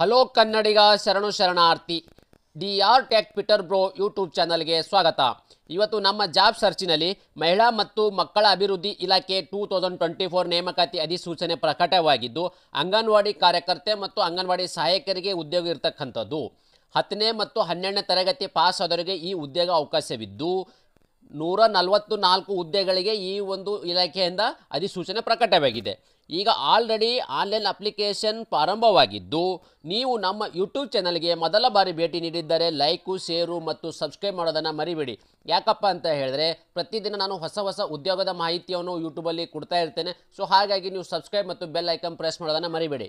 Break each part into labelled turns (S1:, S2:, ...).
S1: Hello ಕನ್ನಡಿಗ ಶರಣು ಶರಣಾರ್ಥಿ D R tech Peter bro YouTube ಚಾನಲ್ಗೆ ಸ್ವಾಗತ. ಇವತ್ತು ನಮ್ಮ ಜಾಬ್ ಸರ್ಚಿನಲ್ಲಿ ಮಹಿಳಾ ಮತ್ತು ಮಕ್ಕಳ ಅಭಿವೃದ್ಧಿ ಇಲಾಖೆ ಟೂ ತೌಸಂಡ್ ಟ್ವೆಂಟಿ ಫೋರ್ ನೇಮಕಾತಿ ಅಧಿಸೂಚನೆ ಪ್ರಕಟವಾಗಿದ್ದು, ಅಂಗನವಾಡಿ ಕಾರ್ಯಕರ್ತೆ ಮತ್ತು ಅಂಗನವಾಡಿ ಸಹಾಯಕರಿಗೆ ಉದ್ಯೋಗ ಇರತಕ್ಕಂಥದ್ದು. ಹತ್ತನೇ ಮತ್ತು ಹನ್ನೆರಡನೇ ತರಗತಿ ಪಾಸ್ ಆದವರಿಗೆ ಈ ಉದ್ಯೋಗ ಅವಕಾಶವಿದ್ದು ನೂರ ನಲವತ್ತು ನಾಲ್ಕು ಹುದ್ದೆಗಳಿಗೆ ಈ ಒಂದು ಇಲಾಖೆಯಿಂದ ಅಧಿಸೂಚನೆ ಪ್ರಕಟವಾಗಿದೆ. ಈಗ ಆಲ್ರೆಡಿ ಆನ್ಲೈನ್ ಅಪ್ಲಿಕೇಶನ್ ಪ್ರಾರಂಭವಾಗಿದ್ದು, ನೀವು ನಮ್ಮ ಯೂಟ್ಯೂಬ್ ಚಾನಲ್ಗೆ ಮೊದಲ ಬಾರಿ ಭೇಟಿ ನೀಡಿದ್ದರೆ ಲೈಕು ಶೇರು ಮತ್ತು ಸಬ್ಸ್ಕ್ರೈಬ್ ಮಾಡೋದನ್ನು ಮರಿಬೇಡಿ. ಯಾಕಪ್ಪ ಅಂತ ಹೇಳಿದ್ರೆ, ಪ್ರತಿದಿನ ನಾನು ಹೊಸ ಹೊಸ ಉದ್ಯೋಗದ ಮಾಹಿತಿಯನ್ನು ಯೂಟ್ಯೂಬಲ್ಲಿ ಕೊಡ್ತಾ ಇರ್ತೇನೆ. ಸೊ ಹಾಗಾಗಿ ನೀವು ಸಬ್ಸ್ಕ್ರೈಬ್ ಮತ್ತು ಬೆಲ್ ಐಕನ್ ಪ್ರೆಸ್ ಮಾಡೋದನ್ನು ಮರಿಬೇಡಿ.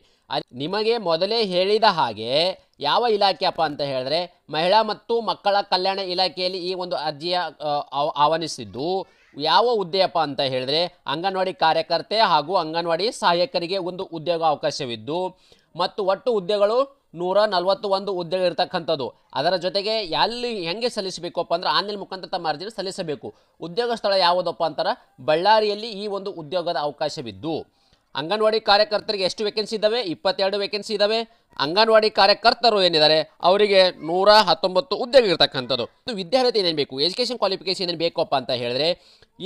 S1: ನಿಮಗೆ ಮೊದಲೇ ಹೇಳಿದ ಹಾಗೆ ಯಾವ ಇಲಾಖೆಯಪ್ಪ ಅಂತ ಹೇಳಿದ್ರೆ ಮಹಿಳಾ ಮತ್ತು ಮಕ್ಕಳ ಕಲ್ಯಾಣ ಇಲಾಖೆಯಲ್ಲಿ ಈ ಒಂದು ಅರ್ಜಿಯ ಆಹ್ವಾನಿಸಿದ್ದು. ಯಾವ ಹುದ್ದೆಯಪ್ಪ ಅಂತ ಹೇಳಿದ್ರೆ ಅಂಗನವಾಡಿ ಕಾರ್ಯಕರ್ತೆ ಹಾಗೂ ಅಂಗನವಾಡಿ ಸಹಾಯಕರಿಗೆ ಒಂದು ಉದ್ಯೋಗ ಅವಕಾಶವಿದ್ದು, ಮತ್ತು ಒಟ್ಟು ಹುದ್ದೆಗಳು ನೂರ ನಲವತ್ತು ಒಂದು ಹುದ್ದೆಗಳು ಇರತಕ್ಕಂಥದ್ದು. ಅದರ ಜೊತೆಗೆ ಎಲ್ಲಿ ಹೆಂಗೆ ಸಲ್ಲಿಸಬೇಕಪ್ಪ ಅಂದ್ರೆ ಆನ್ಲೈನ್ ಮುಖಾಂತರ ತಮ್ಮ ಅರ್ಜಿನ ಸಲ್ಲಿಸಬೇಕು. ಉದ್ಯೋಗ ಸ್ಥಳ ಯಾವುದಪ್ಪ ಅಂತಾರೆ, ಬಳ್ಳಾರಿಯಲ್ಲಿ ಈ ಒಂದು ಉದ್ಯೋಗದ ಅವಕಾಶವಿದ್ದು. ಅಂಗನವಾಡಿ ಕಾರ್ಯಕರ್ತರಿಗೆ ಎಷ್ಟು ವೇಕೆನ್ಸಿ ಇದ್ದಾವೆ ಇಪ್ಪತ್ತೆರಡು ವೇಕೆನ್ಸಿ ಇದ್ದಾವೆ ಅಂಗನವಾಡಿ ಕಾರ್ಯಕರ್ತರು ಏನಿದ್ದಾರೆ? ಅವರಿಗೆ ನೂರ ಹತ್ತೊಂಬತ್ತು ಉದ್ಯೋಗ ಇರತಕ್ಕಂಥದ್ದು. ವಿದ್ಯಾರ್ಥಿ ಏನೇನು ಬೇಕು? ಎಜುಕೇಷನ್ ಕ್ವಾಲಿಫಿಕೇಶನ್ ಏನೇನು ಬೇಕಪ್ಪ ಅಂತ ಹೇಳಿದ್ರೆ,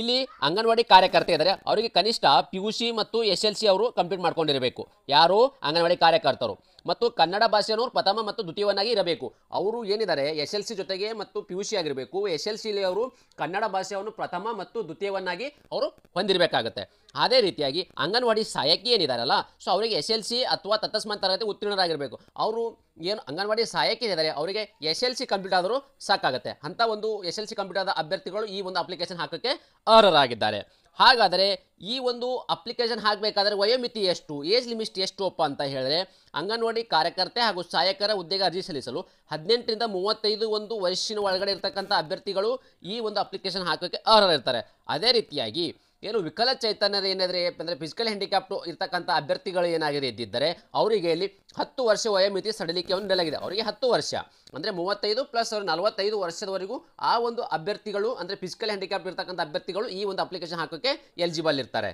S1: ಇಲ್ಲಿ ಅಂಗನವಾಡಿ ಕಾರ್ಯಕರ್ತೆ ಇದ್ದಾರೆ. ಅವರಿಗೆ ಕನಿಷ್ಠ ಪಿ ಯು ಸಿ ಮತ್ತು ಎಸ್ ಎಲ್ ಸಿ ಅವರು ಕಂಪ್ಲೀಟ್ ಮಾಡ್ಕೊಂಡಿರಬೇಕು. ಯಾರು? ಅಂಗನವಾಡಿ ಕಾರ್ಯಕರ್ತರು. ಮತ್ತು ಕನ್ನಡ ಭಾಷೆಯನ್ನು ಪ್ರಥಮ ಮತ್ತು ದ್ವಿತೀಯವನ್ನಾಗಿ ಇರಬೇಕು. ಅವರು ಏನಿದ್ದಾರೆ? ಎಸ್ ಎಲ್ ಸಿ ಜೊತೆಗೆ ಮತ್ತು ಪಿ ಯು ಸಿ ಆಗಿರಬೇಕು. ಎಸ್ ಎಲ್ ಸಿಲಿ ಅವರು ಕನ್ನಡ ಭಾಷೆಯನ್ನು ಪ್ರಥಮ ಮತ್ತು ದ್ವಿತೀಯವನ್ನಾಗಿ ಅವರು ಹೊಂದಿರಬೇಕಾಗುತ್ತೆ. ಅದೇ ರೀತಿಯಾಗಿ ಅಂಗನವಾಡಿ ಸಹಾಯಕಿ ಏನಿದಾರಲ್ಲ, ಸೊ ಅವರಿಗೆ ಎಸ್ ಎಲ್ ಸಿ ಅಥವಾ ತತ್ತಸ್ಮಾನ್ ತರಗತಿ ಉತ್ತೀರ್ಣರಾಗಿರಬೇಕು. ಅವರು ಏನು ಅಂಗನವಾಡಿ ಸಹಾಯಕಿ ಏನಿದ್ದಾರೆ, ಅವರಿಗೆ ಎಸ್ ಎಲ್ ಸಿ ಕಂಪ್ಲೀಟ್ ಆದರೂ ಸಾಕಾಗುತ್ತೆ. ಅಂತ ಒಂದು ಎಸ್ ಎಲ್ ಸಿ ಕಂಪ್ಲೀಟ್ ಆದ ಅಭ್ಯರ್ಥಿಗಳು ಈ ಒಂದು ಅಪ್ಲಿಕೇಶನ್ ಹಾಕೋಕ್ಕೆ ಅರ್ಹರಾಗಿದ್ದಾರೆ. ಹಾಗಾದರೆ ಈ ಒಂದು ಅಪ್ಲಿಕೇಶನ್ ಹಾಕಬೇಕಾದ್ರೆ ವಯೋಮಿತಿ ಎಷ್ಟು ಏಜ್ ಲಿಮಿಟ್ ಎಷ್ಟು ಅಪ್ಪ ಅಂತ ಹೇಳಿದ್ರೆ ಅಂಗನವಾಡಿ ಕಾರ್ಯಕರ್ತೆ ಹಾಗೂ ಸಹಾಯಕರ ಹುದ್ದೆಗೆ ಅರ್ಜಿ ಸಲ್ಲಿಸಲು ಹದಿನೆಂಟರಿಂದ ಮೂವತ್ತೈದು ಒಂದು ವಯಸ್ಸಿನ ಒಳಗಡೆ ಇರತಕ್ಕಂಥ ಅಭ್ಯರ್ಥಿಗಳು ಈ ಒಂದು ಅಪ್ಲಿಕೇಶನ್ ಹಾಕೋಕ್ಕೆ ಅರ್ಹರಿರ್ತಾರೆ. ಅದೇ ರೀತಿಯಾಗಿ ಏನು ವಿಕಲಚೇತನರು ಏನಾದರೆ ಅಂದರೆ ಫಿಸಿಕಲ್ ಹ್ಯಾಂಡಿಕ್ಯಾಪ್ಟು ಇರ್ತಕ್ಕಂಥ ಅಭ್ಯರ್ಥಿಗಳು ಏನಾಗಿದೆ ಇದ್ದಿದ್ದರೆ, ಅವರಿಗೆ ಇಲ್ಲಿ ಹತ್ತು ವರ್ಷ ವಯೋಮಿತಿ ಸಡಿಲಿಕೆಯನ್ನು ನೆಲಗಿದೆ. ಅವರಿಗೆ ಹತ್ತು ವರ್ಷ. ಅಂದರೆ ಮೂವತ್ತೈದು ಪ್ಲಸ್ ಅವರು ನಲವತ್ತೈದು ವರ್ಷದವರೆಗೂ ಆ ಒಂದು ಅಭ್ಯರ್ಥಿಗಳು, ಅಂದರೆ ಫಿಸಿಕಲ್ ಹ್ಯಾಂಡಿಕ್ಯಾಪ್ ಇರ್ತಕ್ಕಂಥ ಅಭ್ಯರ್ಥಿಗಳು ಈ ಒಂದು ಅಪ್ಲಿಕೇಶನ್ ಹಾಕೋಕ್ಕೆ ಎಲಿಜಿಬಲ್ ಇರ್ತಾರೆ.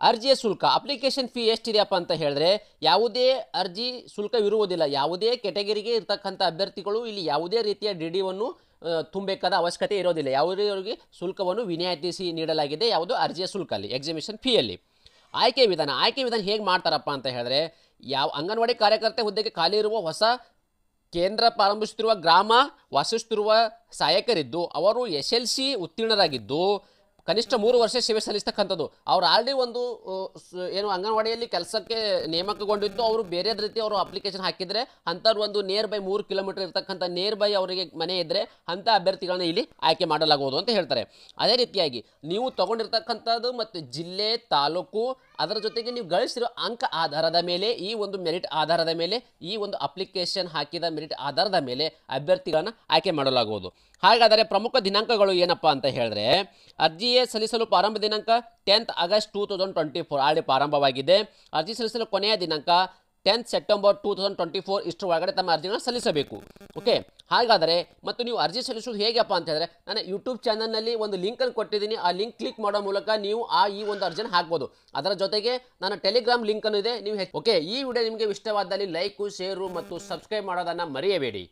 S1: ಅರ್ಜಿಯ ಶುಲ್ಕ ಅಪ್ಲಿಕೇಶನ್ ಫೀ ಎಷ್ಟಿದೆಯಪ್ಪ ಅಂತ ಹೇಳಿದ್ರೆ, ಯಾವುದೇ ಅರ್ಜಿ ಶುಲ್ಕವಿರುವುದಿಲ್ಲ. ಯಾವುದೇ ಕೆಟಗರಿಗೆ ಇರ್ತಕ್ಕಂಥ ಅಭ್ಯರ್ಥಿಗಳು ಇಲ್ಲಿ ಯಾವುದೇ ರೀತಿಯ ಡಿ ಡಿವನ್ನು ತುಂಬಬೇಕಾದ ಅವಶ್ಯಕತೆ ಇರೋದಿಲ್ಲ. ಯಾವುದೇ ಅವರಿಗೆ ಶುಲ್ಕವನ್ನು ವಿನಾಯಿತಿಸಿ ನೀಡಲಾಗಿದೆ, ಯಾವುದು ಅರ್ಜಿಯ ಶುಲ್ಕ ಅಲ್ಲಿ ಎಕ್ಸಿಬಿಷನ್ ಫೀಯಲ್ಲಿ ಆಯ್ಕೆ ವಿಧಾನ ಆಯ್ಕೆ ವಿಧಾನ ಹೇಗೆ ಮಾಡ್ತಾರಪ್ಪ ಅಂತ ಹೇಳಿದ್ರೆ, ಯಾವ ಅಂಗನವಾಡಿ ಕಾರ್ಯಕರ್ತೆ ಹುದ್ದೆಗೆ ಖಾಲಿ ಇರುವ ಹೊಸ ಕೇಂದ್ರ ಪ್ರಾರಂಭಿಸುತ್ತಿರುವ ಗ್ರಾಮ ವಾಸಿಸುತ್ತಿರುವ ಸಹಾಯಕರಿದ್ದು, ಅವರು ಎಸ್ ಎಲ್ ಸಿ ಉತ್ತೀರ್ಣರಾಗಿದ್ದು ಕನಿಷ್ಠ ಮೂರು ವರ್ಷ ಸೇವೆ ಸಲ್ಲಿಸ್ತಕ್ಕಂಥದ್ದು. ಅವ್ರು ಆಲ್ರೆಡಿ ಒಂದು ಏನು ಅಂಗನವಾಡಿಯಲ್ಲಿ ಕೆಲಸಕ್ಕೆ ನೇಮಕಗೊಂಡಿದ್ದು, ಅವರು ಬೇರೆ ರೀತಿ ಅವರು ಅಪ್ಲಿಕೇಶನ್ ಹಾಕಿದರೆ ಅಂಥವ್ರು ಒಂದು ನಿಯರ್ ಬೈ ಮೂರು ಕಿಲೋಮೀಟರ್ ಇರ್ತಕ್ಕಂಥ ನಿಯರ್ ಬೈ ಅವರಿಗೆ ಮನೆ ಇದ್ದರೆ ಅಂಥ ಅಭ್ಯರ್ಥಿಗಳನ್ನ ಇಲ್ಲಿ ಆಯ್ಕೆ ಮಾಡಲಾಗುವುದು ಅಂತ ಹೇಳ್ತಾರೆ. ಅದೇ ರೀತಿಯಾಗಿ ನೀವು ತಗೊಂಡಿರ್ತಕ್ಕಂಥದ್ದು ಮತ್ತು ಜಿಲ್ಲೆ, ತಾಲೂಕು ಅದರ ಜೊತೆಗೆ ನೀವು ಗಳಿಸಿರೋ ಅಂಕ ಆಧಾರದ ಮೇಲೆ, ಈ ಒಂದು ಮೆರಿಟ್ ಆಧಾರದ ಮೇಲೆ, ಈ ಒಂದು ಅಪ್ಲಿಕೇಶನ್ ಹಾಕಿದ ಮೆರಿಟ್ ಆಧಾರದ ಮೇಲೆ ಅಭ್ಯರ್ಥಿಗಳನ್ನು ಆಯ್ಕೆ ಮಾಡಲಾಗುವುದು. ಹಾಗಾದರೆ ಪ್ರಮುಖ ದಿನಾಂಕಗಳು ಏನಪ್ಪ ಅಂತ ಹೇಳಿದ್ರೆ, ಅರ್ಜಿಯೇ ಸಲ್ಲಿಸಲು ಪ್ರಾರಂಭ ದಿನಾಂಕ tenth August two thousand twenty four already ಪ್ರಾರಂಭವಾಗಿದೆ. ಅರ್ಜಿ ಸಲ್ಲಿಸಲು ಕೊನೆಯ ದಿನಾಂಕ tenth September two thousand twenty four ಇಷ್ಟರ ಒಳಗಡೆ ತಮ್ಮ ಅರ್ಜಿಗಳನ್ನು ಸಲ್ಲಿಸಬೇಕು. ಓಕೆ ಹಾಗಾದರೆ, ಮತ್ತು ನೀವು ಅರ್ಜಿ ಸಲ್ಲಿಸೋದು ಹೇಗಪ್ಪ ಅಂತ ನಾನು ಯೂಟ್ಯೂಬ್ ಚಾನಲ್ನಲ್ಲಿ ಒಂದು ಲಿಂಕನ್ನು ಕೊಟ್ಟಿದ್ದೀನಿ. ಆ ಲಿಂಕ್ ಕ್ಲಿಕ್ ಮಾಡೋ ಮೂಲಕ ನೀವು ಆ ಈ ಒಂದು ಅರ್ಜಿನ ಹಾಕ್ಬೋದು. ಅದರ ಜೊತೆಗೆ ನಾನು ಟೆಲಿಗ್ರಾಮ್ ಲಿಂಕನ್ನು ಇದೆ. ನೀವು ಓಕೆ ಈ ವಿಡಿಯೋ ನಿಮಗೆ ಇಷ್ಟವಾದಲ್ಲಿ ಲೈಕು, ಶೇರು ಮತ್ತು ಸಬ್ಸ್ಕ್ರೈಬ್ ಮಾಡೋದನ್ನು ಮರೆಯಬೇಡಿ.